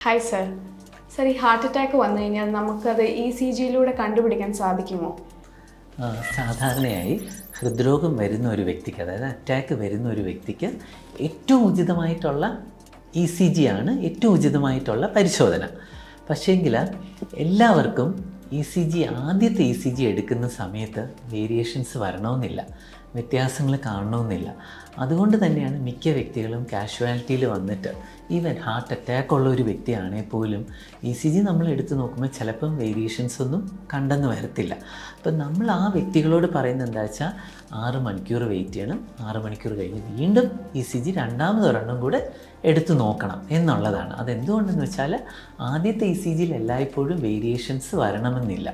Hi sir sir ഈ heart attack വന്നു കഴിഞ്ഞാൽ നമുക്കത് ഇ സി ജിയിലൂടെ കണ്ടുപിടിക്കാൻ സാധിക്കുമോ? സാധാരണയായി ഹൃദ്രോഗം വരുന്ന ഒരു വ്യക്തിക്ക് അതായത് അറ്റാക്ക് വരുന്ന ഒരു വ്യക്തിക്ക് ഏറ്റവും ഉചിതമായിട്ടുള്ള ഇ സി ജി ആണ് ഏറ്റവും ഉചിതമായിട്ടുള്ള പരിശോധന. പക്ഷേങ്കിൽ എല്ലാവർക്കും ഇ സി ജി ആദ്യത്തെ ഇ സി ജി എടുക്കുന്ന സമയത്ത് വേരിയേഷൻസ് വരണമെന്നില്ല. വ്യത്യാസങ്ങൾ കാണണമെന്നില്ല. അതുകൊണ്ട് തന്നെയാണ് മിക്ക വ്യക്തികളും കാഷ്വാലിറ്റിയിൽ വന്നിട്ട് ഈവൻ ഹാർട്ട് അറ്റാക്ക് ഉള്ള ഒരു വ്യക്തിയാണെങ്കിൽ പോലും ഇ സി ജി നമ്മൾ എടുത്തു നോക്കുമ്പോൾ ചിലപ്പം വേരിയേഷൻസ് ഒന്നും കണ്ടെന്ന് വരത്തില്ല. അപ്പം നമ്മൾ ആ വ്യക്തികളോട് പറയുന്നത് എന്താ വെച്ചാൽ ആറ് മണിക്കൂർ വെയിറ്റ് ചെയ്യണം ആറ് മണിക്കൂർ കഴിഞ്ഞ് വീണ്ടും ഇ സി ജി രണ്ടാമതൊരെണ്ണം കൂടെ എടുത്തു നോക്കണം എന്നുള്ളതാണ്. അതെന്തുകൊണ്ടെന്ന് വെച്ചാൽ ആദ്യത്തെ ഇ സി ജിയിൽ എല്ലായ്പ്പോഴും വേരിയേഷൻസ് വരണമെന്നില്ല.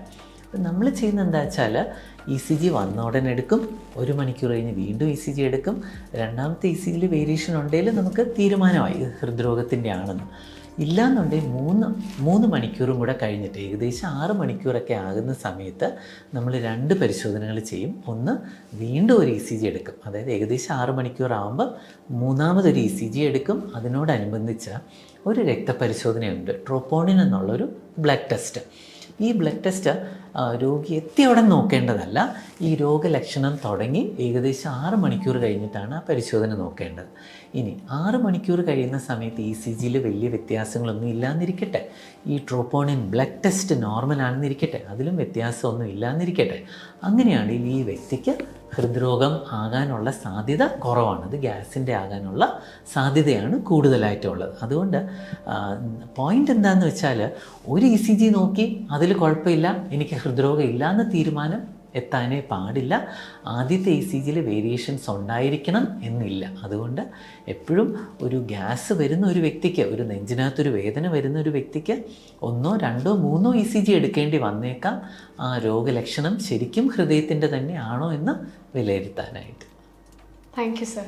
അപ്പം നമ്മൾ ചെയ്യുന്ന എന്താ വെച്ചാൽ ഇ സി ജി വന്ന ഉടനെ എടുക്കും. ഒരു മണിക്കൂർ കഴിഞ്ഞ് വീണ്ടും ഇ സി ജി എടുക്കും. രണ്ടാമത്തെ ഇ സി ജിയിൽ വേരിയേഷൻ ഉണ്ടെങ്കിൽ നമുക്ക് തീരുമാനമായി ഹൃദ്രോഗത്തിന്റെ ആണെന്ന്. ഇല്ലാന്നുണ്ടെങ്കിൽ മൂന്ന് മൂന്ന് മണിക്കൂറും കൂടെ കഴിഞ്ഞിട്ട് ഏകദേശം ആറ് മണിക്കൂറൊക്കെ ആകുന്ന സമയത്ത് നമ്മൾ രണ്ട് പരിശോധനകൾ ചെയ്യും. ഒന്ന് വീണ്ടും ഒരു ഇ സി ജി എടുക്കും. അതായത് ഏകദേശം ആറ് മണിക്കൂർ ആകുമ്പോൾ മൂന്നാമതൊരു ഇ സി ജി എടുക്കും. അതിനോടനുബന്ധിച്ച് ഒരു രക്തപരിശോധനയുണ്ട്. ട്രോപ്പോണിൻ എന്നുള്ളൊരു ബ്ലഡ് ടെസ്റ്റ്. ഈ ബ്ലഡ് ടെസ്റ്റ് രോഗി എത്തിയ ഉടൻ നോക്കേണ്ടതല്ല. ഈ രോഗലക്ഷണം തുടങ്ങി ഏകദേശം ആറ് മണിക്കൂർ കഴിഞ്ഞിട്ടാണ് ആ പരിശോധന നോക്കേണ്ടത്. ഇനി ആറ് മണിക്കൂർ കഴിയുന്ന സമയത്ത് ഇ സി ജിയിൽ വലിയ വ്യത്യാസങ്ങളൊന്നും ഇല്ലാന്നിരിക്കട്ടെ. ഈ ട്രോപ്പോണിൻ ബ്ലഡ് ടെസ്റ്റ് നോർമൽ ആണെന്നിരിക്കട്ടെ. അതിലും വ്യത്യാസമൊന്നും ഇല്ലാന്നിരിക്കട്ടെ. അങ്ങനെയാണെങ്കിൽ ഈ വ്യക്തിക്ക് ഹൃദ്രോഗം ആകാനുള്ള സാധ്യത കുറവാണ്. അത് ഗ്യാസിന്റെ ആകാനുള്ള സാധ്യതയാണ് കൂടുതലായിട്ടുള്ളത്. അതുകൊണ്ട് പോയിന്റ് എന്താണെന്ന് വെച്ചാൽ ഒരു ഇ സി ജി നോക്കി അതിൽ കുഴപ്പമില്ല എനിക്ക് ഹൃദ്രോഗം ഇല്ലയെന്ന് തീരുമാനം എത്താനേ പാടില്ല. ആദ്യത്തെ ഇ സി ജിയിൽ വേരിയേഷൻസ് ഉണ്ടായിരിക്കണം എന്നില്ല. അതുകൊണ്ട് എപ്പോഴും ഒരു ഗ്യാസ് വരുന്ന ഒരു വ്യക്തിക്ക് ഒരു നെഞ്ചിനകത്തൊരു വേദന വരുന്ന ഒരു വ്യക്തിക്ക് ഒന്നോ രണ്ടോ മൂന്നോ ഇ സി ജി എടുക്കേണ്ടി വന്നേക്കാം. ആ രോഗലക്ഷണം ശരിക്കും ഹൃദയത്തിന്റെ തന്നെയാണോ എന്ന് വിലയിരുത്താനായിട്ട്. Thank you sir